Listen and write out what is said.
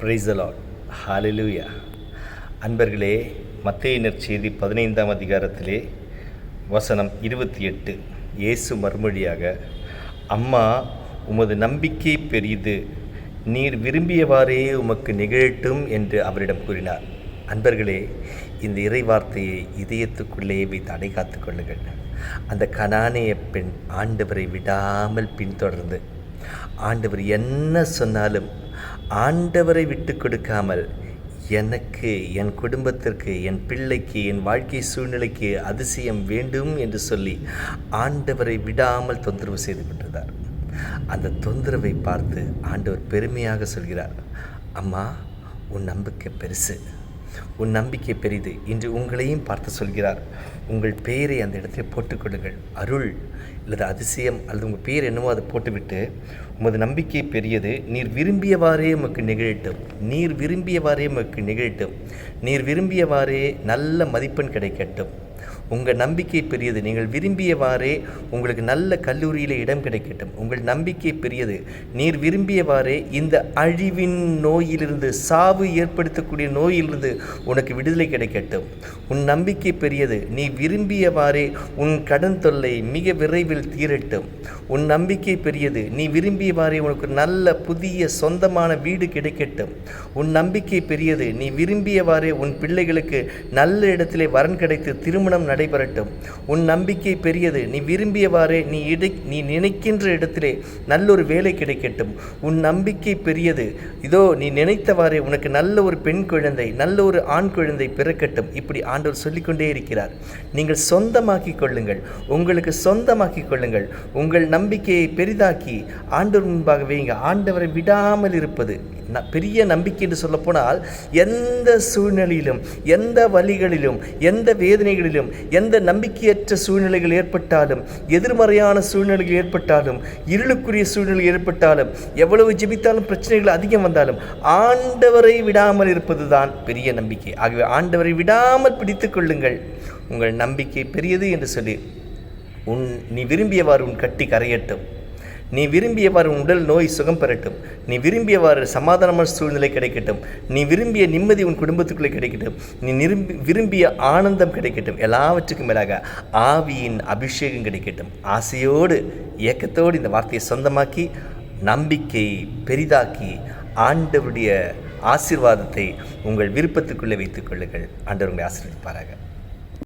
பிரைசலாட் hallelujah அன்பர்களே மத்தேயினர் செய்தி பதினைந்தாம் அதிகாரத்திலே வசனம் இருபத்தி எட்டு. இயேசு மறுமொழியாக அம்மா உமது நம்பிக்கை பெரிது. நீர் விரும்பியவாறே உமக்கு நிகழட்டும் என்று அவரிடம் கூறினார். அன்பர்களே இந்த இறை வார்த்தையை இதயத்துக்குள்ளே வைத்து அடைகாத்து கொள்ளுங்கள். அந்த கனானிய பெண் ஆண்டவரை விடாமல் பின்தொடர்ந்து ஆண்டவர் என்ன சொன்னாலும் ஆண்டவரை விட்டு கொடுக்காமல் எனக்கு என் குடும்பத்திற்கு என் பிள்ளைக்கு என் வாழ்க்கை சூழ்நிலைக்கு அதிசயம் வேண்டும் என்று சொல்லி ஆண்டவரை விடாமல் தொந்தரவு செய்து கொண்டிருந்தார் அந்த தொந்தரவை பார்த்து ஆண்டவர் பெருமையாக சொல்கிறார் அம்மா உன் நம்பிக்கை பெருசு. உன் நம்பிக்கை பெரிது. இன்று உங்களையும் பார்த்து சொல்கிறார். உங்கள் பெயரை அந்த இடத்துல போட்டுக்கொள்ளுங்கள் அருள் அல்லது அதிசயம் அல்லது உங்கள் பெயர் என்னவோ அதை போட்டுவிட்டு உமது நம்பிக்கை பெரியது. நீர் விரும்பியவாறே உமக்கு நிகழட்டும். நீர் விரும்பியவாறே உமக்கு நிகழட்டும். நீர் விரும்பியவாறே நல்ல மதிப்பெண் கிடைக்கட்டும். உங்கள் நம்பிக்கை பெரியது. நீங்கள் விரும்பியவாறே உங்களுக்கு நல்ல கல்லூரியில் இடம் கிடைக்கட்டும். உங்கள் நம்பிக்கை பெரியது. நீர் விரும்பியவாறே இந்த அழிவின் நோயிலிருந்து சாவு ஏற்படுத்தக்கூடிய நோயிலிருந்து உனக்கு விடுதலை கிடைக்கட்டும். உன் நம்பிக்கை பெரியது. நீ விரும்பியவாறே உன் கடன் தொல்லை மிக விரைவில் தீரட்டும். உன் நம்பிக்கை பெரியது. நீ விரும்பியவாறே உனக்கு நல்ல புதிய சொந்தமான வீடு கிடைக்கட்டும். உன் நம்பிக்கை பெரியது. நீ விரும்பியவாறே உன் பிள்ளைகளுக்கு நல்ல இடத்திலே வரன் கிடைத்து திருமணம் நடைபெறட்டும். உன் நம்பிக்கை பெரியது. நீ விரும்பியவாறே நீ இடை நீ நினைக்கின்ற இடத்திலே நல்லொரு வேலை கிடைக்கட்டும். உன் நம்பிக்கை பெரியது. இதோ நீ நினைத்தவாறே உனக்கு நல்ல ஒரு பெண் குழந்தை நல்ல ஒரு ஆண் குழந்தை பிறக்கட்டும். இப்படி ஆண்டவர் சொல்லிக்கொண்டே இருக்கிறார். நீங்கள் சொந்தமாக்கி கொள்ளுங்கள். உங்களுக்கு சொந்தமாக்கி கொள்ளுங்கள். உங்கள் நம்பிக்கையை பெரிதாக்கி ஆண்டவர் முன்பாக வைங்க ஆண்டவரை விடாமல் இருப்பது. பெரிய நம்பிக்கை என்று சொல்லப்போனால் எந்த சூழ்நிலையிலும் எந்த வழிகளிலும் எந்த வேதனைகளிலும் எந்த நம்பிக்கையற்ற சூழ்நிலைகள் ஏற்பட்டாலும் எதிர்மறையான சூழ்நிலைகள் ஏற்பட்டாலும் இருளுக்குரிய சூழ்நிலை ஏற்பட்டாலும் எவ்வளவு ஜெபித்தாலும் பிரச்சனைகள் அதிகம் வந்தாலும் ஆண்டவரை விடாமல் இருப்பதுதான் பெரிய நம்பிக்கை. ஆகவே ஆண்டவரை விடாமல் பிடித்துக் கொள்ளுங்கள். உங்கள் நம்பிக்கை பெரியது என்று சொல்லி உன் நீ விரும்பியவாறு உன் கட்டி கரையட்டும். நீ விரும்பியவாறு உன் உடல் நோய் சுகம் பெறட்டும். நீ விரும்பியவாறு சமாதானமான சூழ்நிலை கிடைக்கட்டும். நீ விரும்பிய நிம்மதி உன் குடும்பத்துக்குள்ளே கிடைக்கட்டும். நீ நிரும்பி விரும்பிய ஆனந்தம் கிடைக்கட்டும். எல்லாவற்றுக்கும் மேலாக ஆவியின் அபிஷேகம் கிடைக்கட்டும். ஆசையோடு ஏக்கத்தோடு இந்த வார்த்தையை சொந்தமாக்கி நம்பிக்கை பெரிதாக்கி ஆண்டவருடைய ஆசீர்வாதத்தை உங்கள் விருப்பத்துக்குள்ளே வைத்துக் கொள்ளுங்கள். ஆண்டவர் உங்களை ஆசீர்வதிப்பாராக.